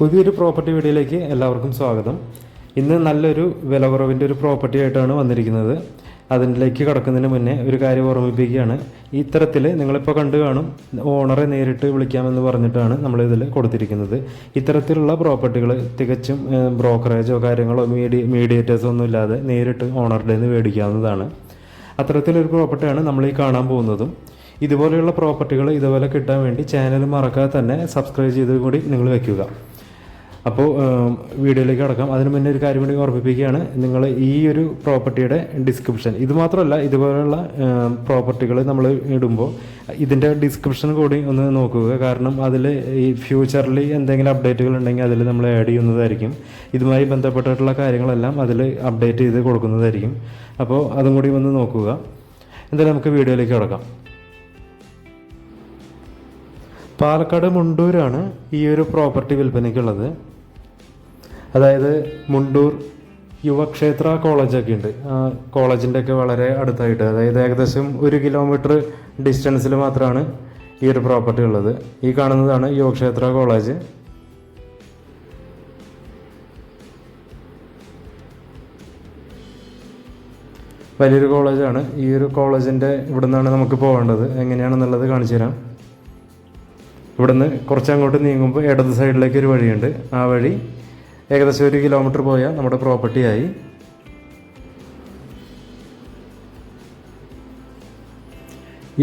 പുതിയൊരു പ്രോപ്പർട്ടി വീഡിയോയിലേക്ക് എല്ലാവർക്കും സ്വാഗതം. ഇന്ന് നല്ലൊരു വില കുറവിന്റെ ഒരു പ്രോപ്പർട്ടി ആയിട്ടാണ് വന്നിരിക്കുന്നത്. അതിലേക്ക് കടക്കുന്നതിന് മുന്നേ ഒരു കാര്യം ഓർമ്മിപ്പിക്കുകയാണ്. ഇത്തരത്തിൽ നിങ്ങളിപ്പോൾ കണ്ടു കാണും ഓണറെ നേരിട്ട് വിളിക്കാമെന്ന് പറഞ്ഞിട്ടാണ് നമ്മൾ നമ്മളിതിൽ കൊടുത്തിരിക്കുന്നത്. ഇത്തരത്തിലുള്ള പ്രോപ്പർട്ടികൾ തികച്ചും ബ്രോക്കറേജോ കാര്യങ്ങളോ മീഡിയ മീഡിയേറ്റേഴ്സോ ഒന്നും ഇല്ലാതെ നേരിട്ട് ഓണറുടെ നിന്ന് മേടിക്കാവുന്നതാണ്. അത്തരത്തിലൊരു പ്രോപ്പർട്ടിയാണ് നമ്മൾ ഈ കാണാൻ പോകുന്നതും. ഇതുപോലെയുള്ള പ്രോപ്പർട്ടികൾ ഇതുപോലെ കിട്ടാൻ വേണ്ടി ചാനൽ മറക്കാതെ തന്നെ സബ്സ്ക്രൈബ് ചെയ്ത് കൂടി നിങ്ങൾ വെക്കുക അപ്പോൾ വീഡിയോയിലേക്ക് കടക്കാം. അതിന് മുന്നേ ഒരു കാര്യം കൂടി ഓർമ്മിപ്പിക്കുകയാണ്. നിങ്ങൾ ഈ ഒരു പ്രോപ്പർട്ടിയുടെ ഡിസ്ക്രിപ്ഷൻ ഇത് മാത്രമല്ല ഇതുപോലെയുള്ള പ്രോപ്പർട്ടികൾ നമ്മൾ ഇടുമ്പോൾ ഇതിന്റെ ഡിസ്ക്രിപ്ഷൻ കൂടി ഒന്ന് നോക്കുക. കാരണം അതിൽ ഈ ഫ്യൂച്ചറിൽ എന്തെങ്കിലും അപ്ഡേറ്റുകൾ ഉണ്ടെങ്കിൽ അതിൽ നമ്മൾ ആഡ് ചെയ്യുന്നതായിരിക്കും. ഇതുമായി ബന്ധപ്പെട്ടിട്ടുള്ള കാര്യങ്ങളെല്ലാം അതിൽ അപ്ഡേറ്റ് ചെയ്ത് കൊടുക്കുന്നതായിരിക്കും. അപ്പോൾ അതും കൂടി ഒന്ന് നോക്കുക. എന്തായാലും നമുക്ക് വീഡിയോയിലേക്ക് കിടക്കാം. പാലക്കാട് മുണ്ടൂരാണ് ഈ ഒരു പ്രോപ്പർട്ടി വിൽപ്പനയ്ക്കുള്ളത്. അതായത് മുണ്ടൂർ യുവക്ഷേത്ര കോളേജൊക്കെ ഉണ്ട്. ആ കോളേജിന്റെ ഒക്കെ വളരെ അടുത്തായിട്ട് അതായത് ഏകദേശം ഒരു കിലോമീറ്റർ ഡിസ്റ്റൻസിൽ മാത്രമാണ് ഈ ഒരു പ്രോപ്പർട്ടി ഉള്ളത്. ഈ കാണുന്നതാണ് യുവക്ഷേത്ര കോളേജ്. വലിയൊരു കോളേജാണ്. ഈ ഒരു കോളേജിന്റെ ഇവിടെ നിന്നാണ് നമുക്ക് പോകേണ്ടത് എങ്ങനെയാണെന്നുള്ളത് കാണിച്ചു തരാം ഇവിടുന്ന് കുറച്ച് അങ്ങോട്ട് നീങ്ങുമ്പോൾ ഇടത് സൈഡിലേക്ക് ഒരു വഴിയുണ്ട്. ആ വഴി ഏകദേശം ഒരു കിലോമീറ്റർ പോയാൽ നമ്മുടെ പ്രോപ്പർട്ടി ആയി.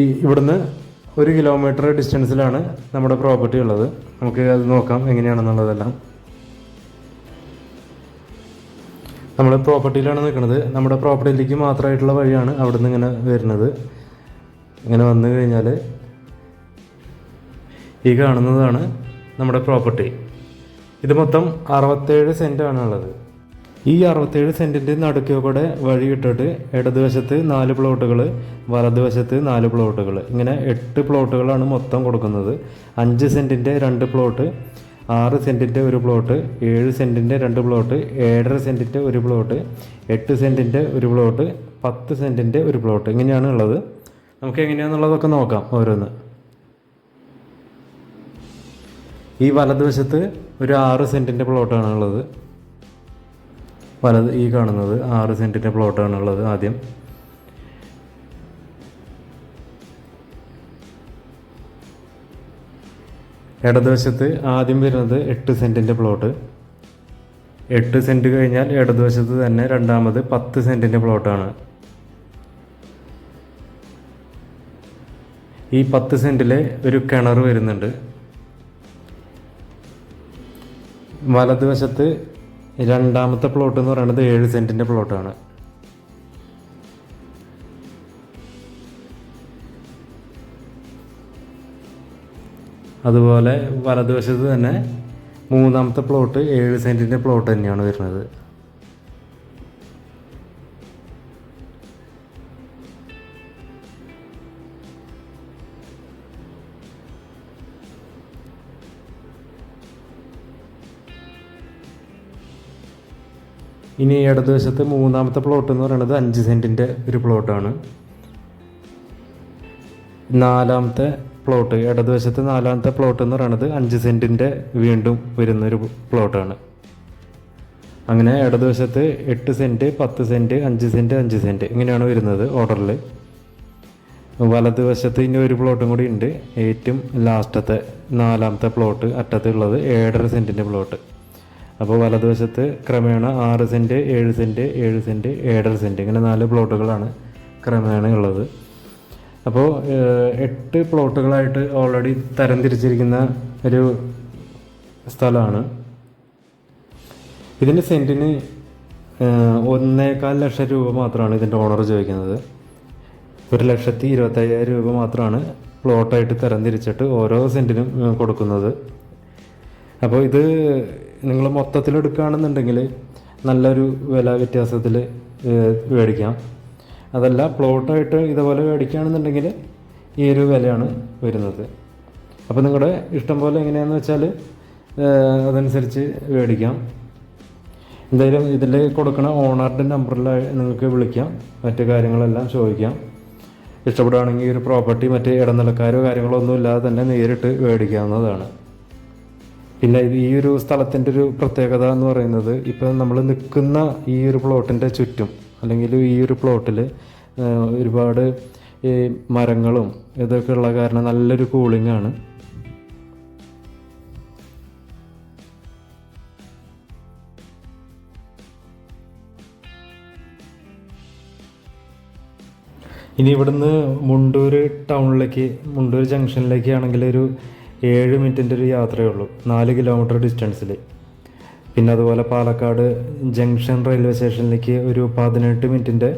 ഈ ഇവിടുന്ന് ഒരു കിലോമീറ്റർ ഡിസ്റ്റൻസിലാണ് നമ്മുടെ പ്രോപ്പർട്ടി ഉള്ളത്. നമുക്ക് അത് നോക്കാം എങ്ങനെയാണെന്നുള്ളതെല്ലാം. നമ്മൾ പ്രോപ്പർട്ടിയിലാണ് നിൽക്കുന്നത്. നമ്മുടെ പ്രോപ്പർട്ടിയിലേക്ക് മാത്രമായിട്ടുള്ള വഴിയാണ് അവിടെ നിന്ന് ഇങ്ങനെ വരുന്നത്. ഇങ്ങനെ വന്നു കഴിഞ്ഞാൽ ഈ കാണുന്നതാണ് നമ്മുടെ പ്രോപ്പർട്ടി. ഇത് മൊത്തം അറുപത്തേഴ് സെന്റാണുള്ളത് ഈ അറുപത്തേഴ് സെന്റിന്റെ നടുക്കോ കൂടെ വഴി ഇട്ടിട്ട് ഇടതുവശത്ത് നാല് പ്ലോട്ടുകൾ വലതുവശത്ത് നാല് പ്ലോട്ടുകൾ ഇങ്ങനെ എട്ട് പ്ലോട്ടുകളാണ് മൊത്തം കൊടുക്കുന്നത്. അഞ്ച് സെന്റിന്റെ രണ്ട് പ്ലോട്ട് ആറ് സെന്റിന്റെ ഒരു പ്ലോട്ട് ഏഴ് സെന്റിന്റെ രണ്ട് പ്ലോട്ട് ഏഴര സെന്റിന്റെ ഒരു പ്ലോട്ട് എട്ട് സെന്റിന്റെ ഒരു പ്ലോട്ട് പത്ത് സെന്റിന്റെ ഒരു പ്ലോട്ട് ഇങ്ങനെയാണ് ഉള്ളത്. നമുക്ക് എങ്ങനെയാണെന്നുള്ളതൊക്കെ നോക്കാം ഓരോന്ന്. ഈ വലതുവശത്ത് ഒരു ആറ് സെന്റിന്റെ പ്ലോട്ടാണ് ഉള്ളത്. വലത് ഈ കാണുന്നത് ആറ് സെന്റിന്റെ പ്ലോട്ടാണ് ഉള്ളത് ആദ്യം. ഇടതുവശത്ത് ആദ്യം വരുന്നത് എട്ട് സെന്റിന്റെ പ്ലോട്ട്. എട്ട് സെന്റ് കഴിഞ്ഞാൽ ഇടതുവശത്ത് തന്നെ രണ്ടാമത് പത്ത് സെന്റിന്റെ പ്ലോട്ടാണ്. ഈ പത്ത് സെന്റിൽ ഒരു കിണർ വരുന്നുണ്ട്. വലതുവശത്ത് രണ്ടാമത്തെ പ്ലോട്ട് എന്ന് പറയുന്നത് ഏഴ് സെന്റിന്റെ പ്ലോട്ടാണ് അതുപോലെ വലതുവശത്ത് തന്നെ മൂന്നാമത്തെ പ്ലോട്ട് ഏഴ് സെന്റിന്റെ പ്ലോട്ട് തന്നെയാണ് വരുന്നത്. ഇനി ഇടതുവശത്ത് മൂന്നാമത്തെ പ്ലോട്ട് എന്ന് പറയുന്നത് അഞ്ച് സെന്റിന്റെ ഒരു പ്ലോട്ടാണ് നാലാമത്തെ പ്ലോട്ട് ഇടതുവശത്ത് നാലാമത്തെ പ്ലോട്ട് എന്ന് പറയുന്നത് അഞ്ച് സെന്റിന്റെ വീണ്ടും വരുന്നൊരു പ്ലോട്ടാണ് അങ്ങനെ ഇടതുവശത്ത് എട്ട് സെന്റ് പത്ത് സെന്റ് അഞ്ച് സെന്റ് അഞ്ച് സെന്റ് ഇങ്ങനെയാണ് വരുന്നത് ഓർഡറിൽ വലതുവശത്ത് ഇനി ഒരു പ്ലോട്ടും കൂടി ഉണ്ട്. ഏറ്റവും ലാസ്റ്റത്തെ നാലാമത്തെ പ്ലോട്ട് അറ്റത്തുള്ളത് ഏഴര സെന്റിന്റെ പ്ലോട്ട് അപ്പോൾ വലതുവശത്ത് ക്രമേണ ആറ് സെന്റ് ഏഴ് സെന്റ് ഏഴ് സെന്റ് ഏഴര സെന്റ് ഇങ്ങനെ നാല് പ്ലോട്ടുകളാണ് ക്രമേണ ഉള്ളത്. അപ്പോൾ എട്ട് പ്ലോട്ടുകളായിട്ട് ഓൾറെഡി തരംതിരിച്ചിരിക്കുന്ന ഒരു സ്ഥലമാണ്. ഇതിന്റെ സെന്റിന് ഒന്നേകാൽ ലക്ഷം രൂപ മാത്രമാണ് ഇതിന്റെ ഓണർ ചോദിക്കുന്നത്. ഒരു ലക്ഷത്തി ഇരുപത്തയ്യായിരം രൂപ മാത്രമാണ് പ്ലോട്ടായിട്ട് തരംതിരിച്ചിട്ട് ഓരോ സെന്റിനും കൊടുക്കുന്നത്. അപ്പോൾ ഇത് നിങ്ങൾ മൊത്തത്തിൽ എടുക്കുകയാണെന്നുണ്ടെങ്കിൽ നല്ലൊരു വില വ്യത്യാസത്തിൽ മേടിക്കാം. അതല്ല പ്ലോട്ടായിട്ട് ഇതുപോലെ മേടിക്കുകയാണെന്നുണ്ടെങ്കിൽ ഈ ഒരു വിലയാണ് വരുന്നത്. അപ്പോൾ നിങ്ങളുടെ ഇഷ്ടം പോലെ എങ്ങനെയാണെന്ന് വെച്ചാൽ അതനുസരിച്ച് മേടിക്കാം. എന്തായാലും ഇതിൽ കൊടുക്കുന്ന ഓണറിന്റെ നമ്പറിൽ നിങ്ങൾക്ക് വിളിക്കാം. മറ്റു കാര്യങ്ങളെല്ലാം ചോദിക്കാം. ഇഷ്ടപ്പെടുകയാണെങ്കിൽ ഒരു പ്രോപ്പർട്ടി മറ്റ് ഇടനിലക്കാരോ കാര്യങ്ങളോ ഒന്നും ഇല്ലാതെ തന്നെ നേരിട്ട് മേടിക്കാവുന്നതാണ്. പിന്നെ ഈ ഒരു സ്ഥലത്തിന്റെ ഒരു പ്രത്യേകത എന്ന് പറയുന്നത് ഇപ്പം നമ്മൾ നിൽക്കുന്ന ഈ ഒരു പ്ലോട്ടിന്റെ ചുറ്റും അല്ലെങ്കിൽ ഈ ഒരു പ്ലോട്ടിൽ ഒരുപാട് ഈ മരങ്ങളും ഇതൊക്കെ ഉള്ള കാരണം നല്ലൊരു കൂളിംഗ് ആണ്. ഇനി ഇവിടുന്ന് മുണ്ടൂർ ടൗണിലേക്ക് മുണ്ടൂർ ജംഗ്ഷനിലേക്ക് ആണെങ്കിൽ ഒരു ഏഴ് മിനിറ്റിന്റെ ഒരു യാത്രയേ ഉള്ളൂ. നാല് കിലോമീറ്റർ ഡിസ്റ്റൻസിൽ പിന്നെ അതുപോലെ പാലക്കാട് ജംഗ്ഷൻ റെയിൽവേ സ്റ്റേഷനിലേക്ക് ഒരു പതിനെട്ട് മിനിറ്റിന്റെ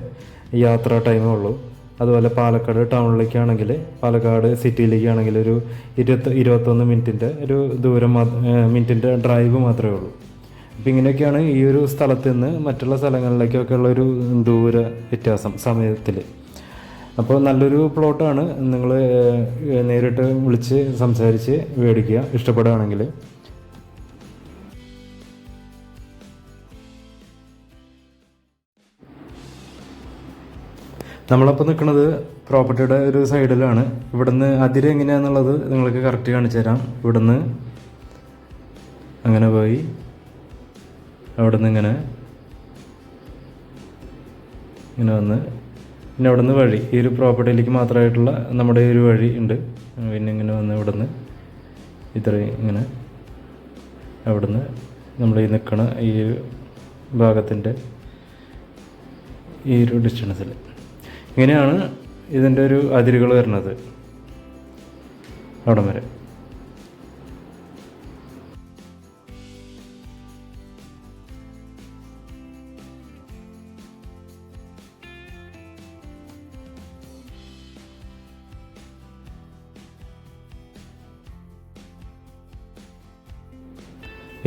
യാത്രാ ടൈമേ ഉള്ളൂ. അതുപോലെ പാലക്കാട് ടൗണിലേക്കാണെങ്കിൽ പാലക്കാട് സിറ്റിയിലേക്കാണെങ്കിൽ ഒരു ഇരുപത്തി ഇരുപത്തൊന്ന് മിനിറ്റിന്റെ ഒരു ദൂരം മിനിറ്റിന്റെ ഡ്രൈവ് മാത്രമേ ഉള്ളൂ. അപ്പം ഇങ്ങനെയൊക്കെയാണ് ഈ ഒരു സ്ഥലത്ത് നിന്ന് മറ്റുള്ള സ്ഥലങ്ങളിലേക്കൊക്കെ ഉള്ള ഒരു ദൂര വ്യത്യാസം സമയത്തിൽ അപ്പോൾ നല്ലൊരു പ്ലോട്ടാണ്. നിങ്ങൾ നേരിട്ട് വിളിച്ച് സംസാരിച്ച് മേടിക്കുക ഇഷ്ടപ്പെടുകയാണെങ്കിൽ. നമ്മളപ്പോൾ നിൽക്കുന്നത് പ്രോപ്പർട്ടിയുടെ ഒരു സൈഡിലാണ്. ഇവിടുന്ന് അതിര് എങ്ങനെയാണെന്നുള്ളത് നിങ്ങൾക്ക് കറക്റ്റ് കാണിച്ചു തരാം. ഇവിടുന്ന് അങ്ങനെ പോയി. അവിടുന്ന് ഇങ്ങനെ ഇങ്ങനെ വന്ന് പിന്നെ അവിടുന്ന് വഴി ഈ ഒരു പ്രോപ്പർട്ടിയിലേക്ക് മാത്രമായിട്ടുള്ള നമ്മുടെ ഒരു വഴി ഉണ്ട്. പിന്നെ ഇങ്ങനെ വന്ന് ഇവിടുന്ന് ഇത്രയും ഇങ്ങനെ അവിടുന്ന് നമ്മൾ ഈ നിൽക്കണ ഈ ഭാഗത്തിന്റെ ഈ ഒരു ഡിസ്റ്റൻസിൽ ഇങ്ങനെയാണ് ഇതിന്റെ ഒരു അതിരുകൾ വരുന്നത്. അവിടം വരെ.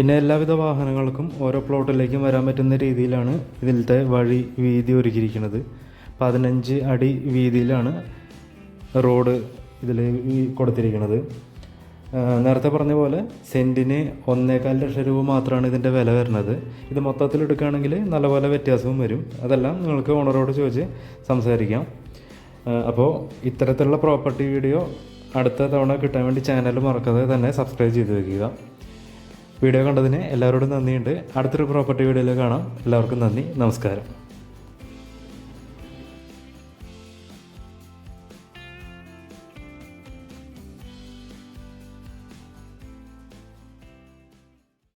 പിന്നെ എല്ലാവിധ വാഹനങ്ങൾക്കും ഓരോ പ്ലോട്ടിലേക്കും വരാൻ പറ്റുന്ന രീതിയിലാണ് ഇതിലത്തെ വഴി വീതി ഒരുക്കിയിരിക്കുന്നത്. പതിനഞ്ച് അടി വീതിയിലാണ് റോഡ് ഇതിൽ കൊടുത്തിരിക്കുന്നത്. നേരത്തെ പറഞ്ഞ പോലെ സെന്റിന് ഒന്നേകാൽ ലക്ഷം രൂപ മാത്രമാണ് ഇതിന്റെ വില വരുന്നത്. ഇത് മൊത്തത്തിൽ എടുക്കുകയാണെങ്കിൽ നല്ലപോലെ വ്യത്യാസവും വരും. അതെല്ലാം നിങ്ങൾക്ക് ഓണറോട് ചോദിച്ച് സംസാരിക്കാം. അപ്പോൾ ഇത്തരത്തിലുള്ള പ്രോപ്പർട്ടി വീഡിയോ അടുത്ത തവണ കിട്ടാൻ വേണ്ടി ചാനൽ മറക്കാതെ തന്നെ സബ്സ്ക്രൈബ് ചെയ്ത് വയ്ക്കുക വീഡിയോ കണ്ടതിന് എല്ലാവരോടും നന്ദിയുണ്ട്. അടുത്തൊരു പ്രോപ്പർട്ടി വീഡിയോയിൽ കാണാം. എല്ലാവർക്കും നന്ദി. നമസ്കാരം.